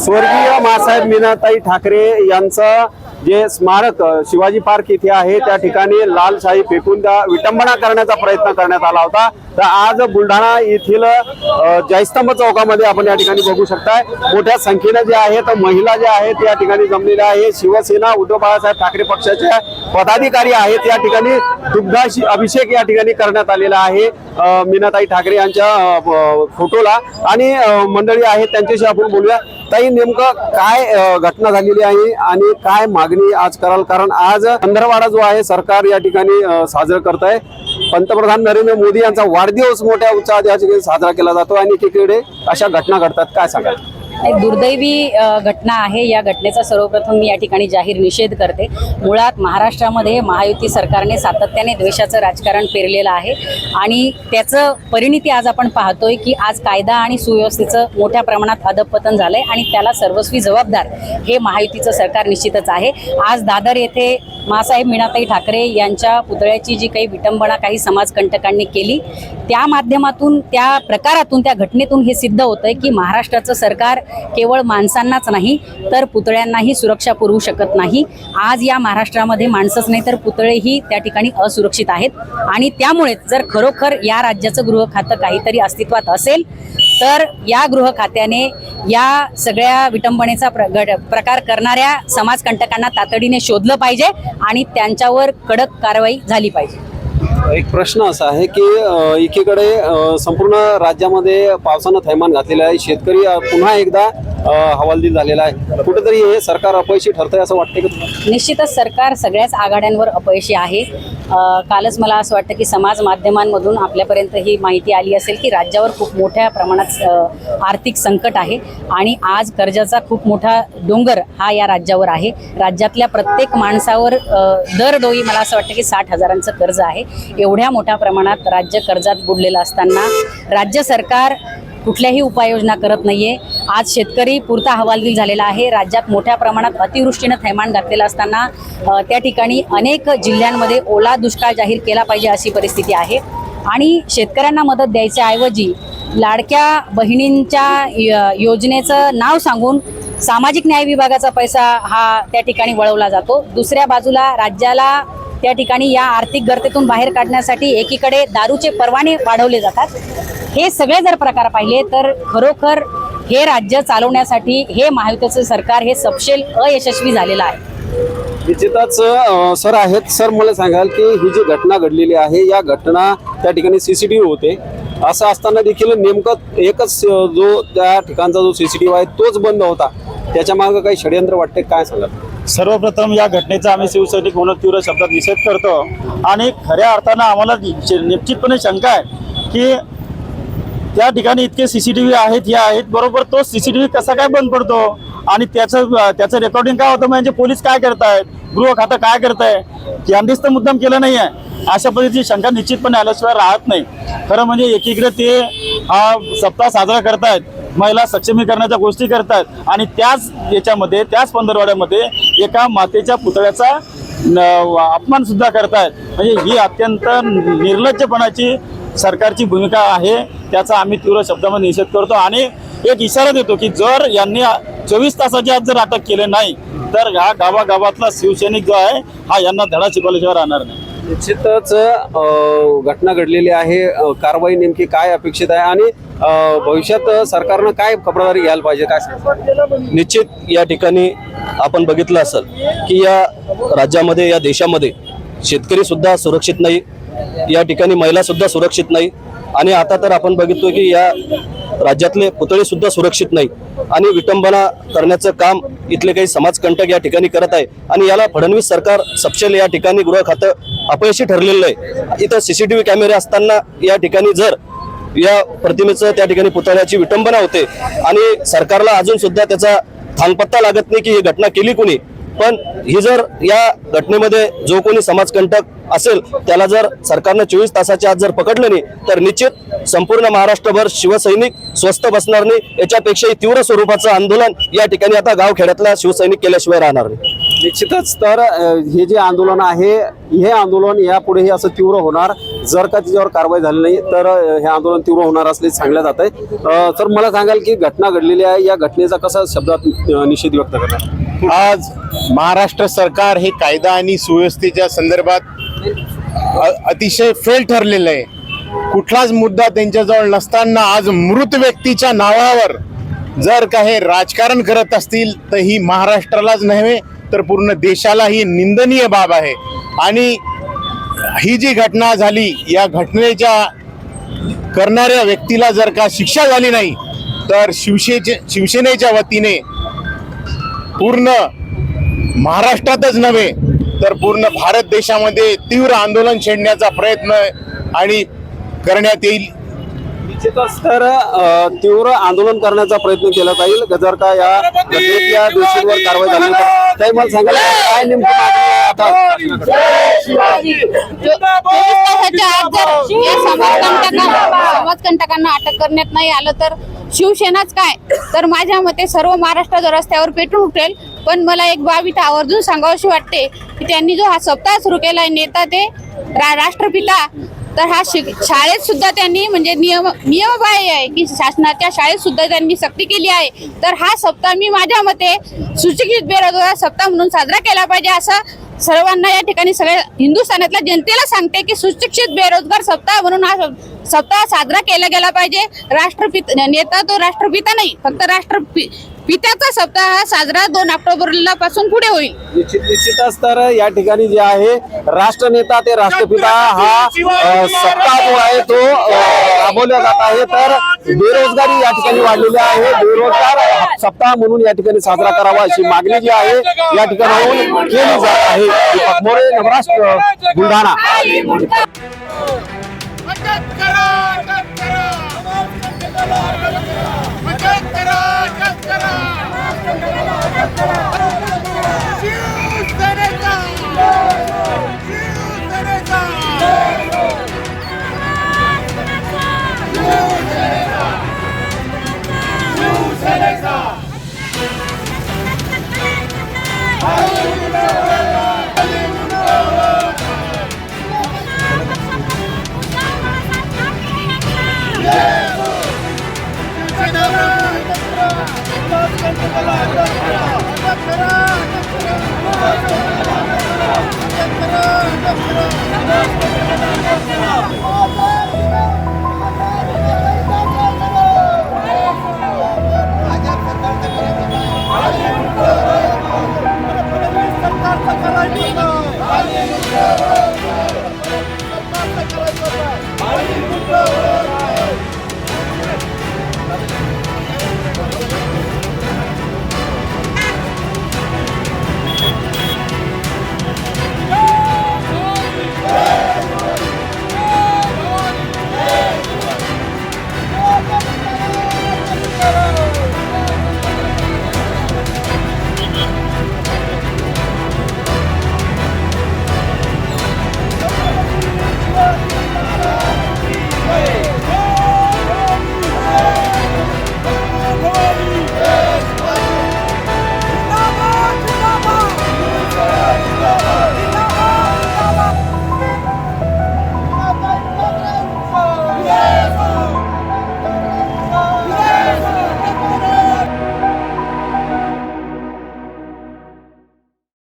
स्वर्गीय मासाहेब मीनाताई ठाकरे यांचं जे स्मारक शिवाजी पार्क इथे आहे त्या ठिकाणी लालशाही फेकून त्या विटंबना करण्याचा प्रयत्न करण्यात आला होता. तर आज बुलढाणा येथील जयस्तंभ चौकामध्ये आपण या ठिकाणी बघू शकताय. मोठ्या संख्येनं जे आहेत महिला ज्या आहेत या ठिकाणी जमलेल्या आहे शिवसेना उद्धव बाळासाहेब ठाकरे पक्षाचे पदाधिकारी आहेत. या ठिकाणी दुग्धाशी अभिषेक या ठिकाणी करण्यात आलेला आहे. मीनाताई ठाकरे यांच्या फोटोला. आणि मंडळी आहेत त्यांच्याशी आपण बोलूया. ताई नेमकं काय घटना झालेली आहे आणि काय मागणी आज कराल? कारण आज पंधरवाडा जो आहे सरकार या ठिकाणी साजरं करत आहे पंतप्रधान नरेंद्र मोदी यांचा वाढदिवस मोठ्या उत्साहात या ठिकाणी साजरा केला जातो आणि तिकडे अशा घटना घडतात. काय सांगाल? एक दुर्दैवी घटना आहे. या घटनेचा सर्वप्रथम मी या ठिकाणी जाहीर निषेध करते. मुळात महाराष्ट्रामध्ये महायुती सरकारने सातत्याने द्वेषाचं राजकारण पेरलेलं आहे आणि त्याचं परिणिती आज आपण पाहतोय की आज कायदा आणि सुव्यवस्थेचं मोठ्या प्रमाणात अधपतन झालंय आणि त्याला सर्वस्वी जबाबदार हे महायुतीचं सरकार निश्चितच आहे. आज दादर येथे मासाहेब मीनाताई ठाकरे यांच्या पुतळ्याची जी काही विटंबना काही समाजकंटकांनी केली त्या माध्यमातून त्या प्रकारातून त्या घटनेतून हे सिद्ध होतंय की महाराष्ट्राचं सरकार केवळ माणसांनाच नाही तर पुतळ्यांनाही सुरक्षा पुरवू शकत नाही. आज या महाराष्ट्रामध्ये माणसंच नाही तर पुतळेही त्या ठिकाणी असुरक्षित आहेत. आणि त्यामुळे जर खरोखर या राज्याचं गृह खातं काहीतरी अस्तित्वात असेल तर या गृह खात्याने या सगळ्या विटंबनेचा प्र प्रकार करणाऱ्या समाजकंटकांना तातडीने शोधलं पाहिजे आणि त्यांच्यावर कडक कारवाई झाली पाहिजे. एक प्रश्न असा आहे की एकीकडे संपूर्ण राज्यामध्ये पावसानं थैमान घातलेलं आहे. शेतकरी पुन्हा एकदा हवालदिल झालेला आहे. कुठेतरी हे सरकार अपयशी ठरतंय असं वाटतं का निश्चितच सरकार सगळ्याच आघाड्यांवर अपयशी आहे. अ, कालच मला असं वाटतं की समाज माध्यमांमधून आपल्यापर्यंत ही माहिती आली असेल की राज्यावर खूप मोठ्या प्रमाणात अ, आर्थिक संकट आहे आणि आज कर्जाचा खूप मोठा डोंगर हा या राज्यावर आहे. राज्यातल्या प्रत्येक माणसावर अ, दरडोई मला असं वाटतं की साठ हजारांचं कर्ज आहे. एवढ्या मोठ्या प्रमाणात राज्य कर्जात बुडलेलं असताना राज्य सरकार कुठल्याही उपाययोजना करत नाहीये. आज शेतकरी पुरता हवालदिल झालेला आहे. राज्यात मोठ्या प्रमाणात अतिवृष्टीनं थैमान घातलेलं असताना त्या ठिकाणी अनेक जिल्ह्यांमध्ये ओला दुष्काळ जाहीर केला पाहिजे अशी परिस्थिती आहे. आणि शेतकऱ्यांना मदत द्यायच्याऐवजी लाडक्या बहिणींच्या य- योजनेचं नाव सांगून सामाजिक न्याय विभागाचा पैसा हा त्या ठिकाणी वळवला जातो. दुसऱ्या बाजूला राज्याला त्या ठिकाणी या आर्थिक गर्तेतून बाहेर काढण्यासाठी एकीकडे दारूचे परवाने वाढवले जातात. हे सगळे जर प्रकार पाहिले तर खरोखर हे राज्य चालवण्यासाठी हे महायुतीचं सरकार हे सपशेल अयशस्वी झालेलं आहे. निश्चितच सर आहेत. सर मला सांगाल की ही जी घटना घडलेली आहे या घटना त्या ठिकाणी सीसीटीव्ही होते. असं असताना देखील नेमकं एकच जो त्या ठिकाणचा जो सीसीटीव्ही आहे तोच बंद होता. त्याच्या मागं काही षडयंत्र वाटते काय सांगाल? सर्वप्रथम या घटनेचा आम्ही शिवसैनिक म्हणून तीव्र शब्दात निषेध करतो. आणि खऱ्या अर्थानं आम्हाला नि- निश्चितपणे शंका आहे की त्या ठिकाणी इतके सी सी टी व्ही आहेत या आहेत बरोबर तो व्ही कसा काय बंद पडतो? आणि त्याचं त्याचं रेकॉर्डिंग काय होतं? म्हणजे पोलीस काय करतायत? गृह खातं काय करताय? यांनीच तर मुद्दाम केलं नाही आहे अशा पद्धतीची शंका निश्चितपणे आल्याशिवाय राहत नाही. खरं म्हणजे एकीकडे ते हा सप्ताह साजरा करतायत. महिला सक्षमीकरणाच्या गोष्टी करतात. आणि त्याच याच्यामध्ये त्याच पंधरवाड्यामध्ये एका मातेच्या पुतळ्याचा अपमान सुद्धा करतायत म्हणजे ही अत्यंत निर्लज्जपणाची सरकारची भूमिका आहे. त्याचा आम्ही तीव्र शब्दामध्ये निषेध करतो. आणि एक इशारा देतो की जर यांनी चोवीस तासाच्या आत जर अटक केले नाही तर हा गावागावातला शिवसैनिक जो आहे हा यांना धडा शिकवल्याशिवाय राहणार नाही. निश्चितच घटना घडलेली आहे. कारवाई नेमकी काय अपेक्षित आहे? आणि भविष्यात सरकारनं काय खबरदारी घ्यायला पाहिजे काय निश्चित या ठिकाणी आपण बघितलं असेल की या राज्यामध्ये या देशामध्ये शेतकरी सुद्धा सुरक्षित नाही या ठिकाणी महिला सुद्धा सुरक्षित नाही आणि आता तर आपण बघितलो की या राज्यातले पुतळे सुद्धा सुरक्षित नाही आणि विटंबना करण्याचं काम इथले काही समाजकंटक या ठिकाणी करत आहे आणि याला फडणवीस सरकार सपशेल या ठिकाणी गृह खातं अपयशी ठरलेलं आहे. इथं सीसीटीव्ही कॅमेरे असताना या ठिकाणी जर या प्रतिमेचं त्या ठिकाणी पुतळ्याची विटंबना होते. आणि सरकारला अजून सुद्धा त्याचा थांगपत्ता लागत नाही की ही घटना केली कुणी. पण ही जर या घटनेमध्ये जो कोणी समाजकंटक असेल त्याला जर सरकारनं चोवीस तासाच्या आत जर पकडलं नाही तर निश्चित संपूर्ण महाराष्ट्रभर शिवसैनिक स्वस्त बसणार नाही. याच्यापेक्षाही तीव्र स्वरूपाचं आंदोलन या ठिकाणी आता गावखेड्यातला शिवसैनिक केल्याशिवाय राहणार नाही. निश्चितच तर हे जे आंदोलन आहे हे आंदोलन यापुढेही असं तीव्र होणार. जर का तिच्यावर कारवाई झाली नाही तर हे आंदोलन तीव्र होणार असले सांगण्यात जात आहे तर मला सांगाल की घटना घडलेली आहे. या घटनेचा कसा शब्दात निषेध व्यक्त करणार? आज महाराष्ट्र सरकार हे कायदा आणि सुव्यवस्थेच्या संदर्भात अतिशय फेल ठरलेलं आहे. कुठलाच मुद्दा त्यांच्याजवळ नसताना आज मृत व्यक्तीच्या नावावर जर का हे राजकारण करत असतील तर ही महाराष्ट्रालाच नव्हे तर पूर्ण देशाला ही निंदनीय बाब आहे. आणि ही जी घटना झाली या घटनेच्या करणाऱ्या व्यक्तीला जर का शिक्षा झाली नाही तर शिवसेचे शिवसेनेच्या वतीने पूर्ण महाराष्ट्रातच नव्हे तर पूर्ण भारत देशामध्ये तीव्र आंदोलन छेडण्याचा प्रयत्न आणि करण्यात येईल. निश्चितच तर तीव्र आंदोलन करण्याचा प्रयत्न केला जाईल. जर का या घटनेतल्या दोषींवर कारवाई झाली तर ताई मला सांगाल काय नेमकं अटक करण्यात नाही आलं तर शिवसेनाच काय? तर माझ्या मते सर्व महाराष्ट्र रस्त्यावर पेटून उठेल. पण मला एक बाब इथं आवर्जून सांगावीशी वाटते की त्यांनी जो हा सप्ताह सुरू केलाय नेता ते रा राष्ट्रपिता तर हा शिक शाळेत सुद्धा त्यांनी म्हणजे नियम नियमबाह्य आहे की शासनाच्या शाळेत सुद्धा त्यांनी सक्ती केली आहे. तर हा सप्ताह मी माझ्या मते सुशिक्षित बेरोजगार सप्ताह म्हणून साजरा केला पाहिजे असं सर्वांना या ठिकाणी सगळ्या हिंदुस्थानातल्या जनतेला सांगते की सुशिक्षित बेरोजगार सप्ताह म्हणून हा सप्ताह साजरा केला गेला पाहिजे. राष्ट्रपित नेता तो राष्ट्रपिता नाही फक्त राष्ट्रपि पित्याचा सप्ताह हा साजरा दोन ऑक्टोबरला पासून पुढे होईल. निश्चित निश्चितच तर या ठिकाणी जे आहे राष्ट्रनेता ते राष्ट्रपिता हा सप्ताह जो आहे तो राबवला जात आहे. तर बेरोजगारी या ठिकाणी वाढलेली आहे. बेरोजगार सप्ताह म्हणून या ठिकाणी साजरा करावा अशी मागणी जी आहे या ठिकाणाहून केली जात आहे. मोरे नवराष्ट्र बुलढाणा. करा